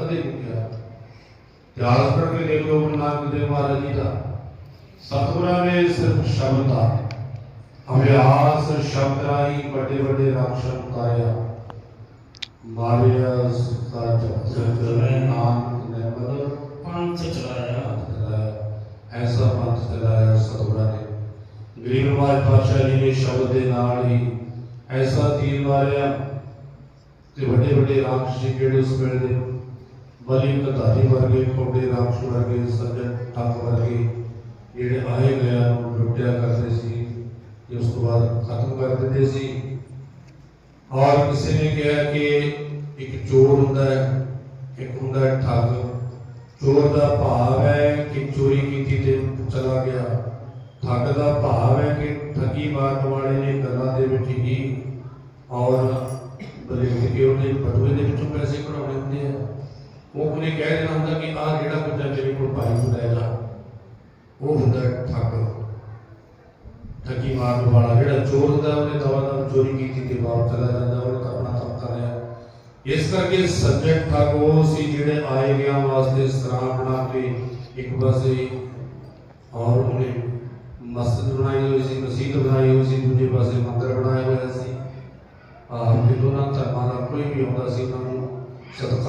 ਕਦੇ ਨਹੀਂ ਕਿਹਾ ਇਤਿਹਾਸ ਪੜ੍ਹ ਕੇ ਦੇਖ ਲਓ ਗੁਰੂ ਨਾਨਕ ਦੇਵ ਮਹਾਰਾਜ ਜੀ ਦਾ। ਸਤਿਗੁਰਾਂ ਨੇ ਸਿਰਫ ਸ਼ਬਦ ਦਾ ਅਭਿਆਸ ਸ਼ਬਦ ਰਾਹੀਂ ਵੱਡੇ ਵੱਡੇ ਰਾਖਸ਼ ਉਤਾਰਿਆ। ਮਾਰਿਆ ਸੁਤਾ ਜਪਤ ਨਾਮ ਨਿਰਮਲ ਪੰਥ ਚਲਾਇਆ। ਐਸਾ ਪੰਥ ਚਲਾਇਆ ਸਤਿਗੁਰਾਂ ਨੇ। ਗਰੀਬ ਨਵਾਜ ਪਾਤਸ਼ਾਹ ਜੀ ਨੇ ਸ਼ਬਦ ਦੇ ਨਾਲ ਹੀ ਐਸਾ ਤੀਰ ਮਾਰਿਆ ਤੇ ਵੱਡੇ ਵੱਡੇ ਰਾਖਸ਼ ਜਿਹੜੇ ਉਸ ਵੇਲੇ ਦੇ ਬਲੀ ਕਧਾਰੀ ਵਰਗੇ, ਕੋਡੇ ਰਾਖਸ਼ ਵਰਗੇ ਸੱਜਣ ਠੱਗ ਵਰਗੇ ਜਿਹੜੇ ਆਏ ਗਿਆ ਨੂੰ ਲੁੱਟਿਆ ਕਰਦੇ ਸੀ ਤੇ ਉਸ ਤੋਂ ਬਾਅਦ ਖਤਮ ਕਰ ਦਿੰਦੇ ਸੀ। ਔਰ ਕਿਸੇ ਨੇ ਕਿਹਾ ਕਿ ਇੱਕ ਚੋਰ ਹੁੰਦਾ ਹੈ, ਇੱਕ ਹੁੰਦਾ ਠੱਗ। ਚੋਰ ਦਾ ਭਾਵ ਹੈ ਕਿ ਚੋਰੀ ਕੀਤੀ ਤੇ ਚਲਾ ਗਿਆ। ਠੱਗ ਦਾ ਭਾਵ ਹੈ ਕਿ ਠੱਗੀ ਮਾਰਨ ਵਾਲੇ ਨੇ ਗੱਲਾਂ ਦੇ ਵਿੱਚ ਹੀ ਔਰ ਬਲੇਖ ਕੇ ਉਹਨੇ ਬਟੂਏ ਦੇ ਵਿੱਚ ਪੈਸੇ ਕਢਾਉਣੇ ਹੁੰਦੇ ਆ ਉਹ ਉਹਨੇ ਕਹਿ ਦੇਣਾ ਹੁੰਦਾ ਕਿ ਆਹ ਜਿਹੜਾ ਬੰਦਾ ਮੇਰੇ ਕੋਲ ਭਾਈ ਨੂੰ ਲੈ ਜਾ ਉਹ ਹੁੰਦਾ ਠੱਗ। ਠੱਗੀ ਮਾਰਨ ਵਾਲਾ ਜਿਹੜਾ ਚੋਰ ਹੁੰਦਾ, ਉਹਨੇ ਦਵਾ ਦਵ ਚੋਰੀ ਕੀਤੀ ਤੇ ਵਾਪਸ ਚਲਾ ਜਾਂਦਾ, ਉਹਨੇ ਆਪਣਾ ਕੰਮ ਕਰ ਰਿਹਾ ਇਸ ਕਰਕੇ ਸੱਜਣ ਠੱਗ ਉਹ ਸੀ ਜਿਹੜੇ ਆਏ ਗਿਆ ਵਾਸਤੇ ਸਰਾਂ ਬਣਾ ਕੇ ਇੱਕ ਪਾਸੇ ਔਰ ਉਹਨੇ ਮਸਜਿਦ ਬਣਾਈ ਹੋਈ ਸੀ, ਮਸਜਿਦ ਬਣਾਈ ਹੋਈ ਸੀ, ਦੂਜੇ ਪਾਸੇ ਮੰਦਰ ਬਣਾਇਆ ਹੋਇਆ ਸੀ। ਆਹ ਵੀ ਦੋਨਾਂ ਧਰਮਾਂ ਦਾ ਕੋਈ ਵੀ ਆਉਂਦਾ ਸੀ, ਉਹਨਾਂ ਨੂੰ ਸਤਿਕਾਰ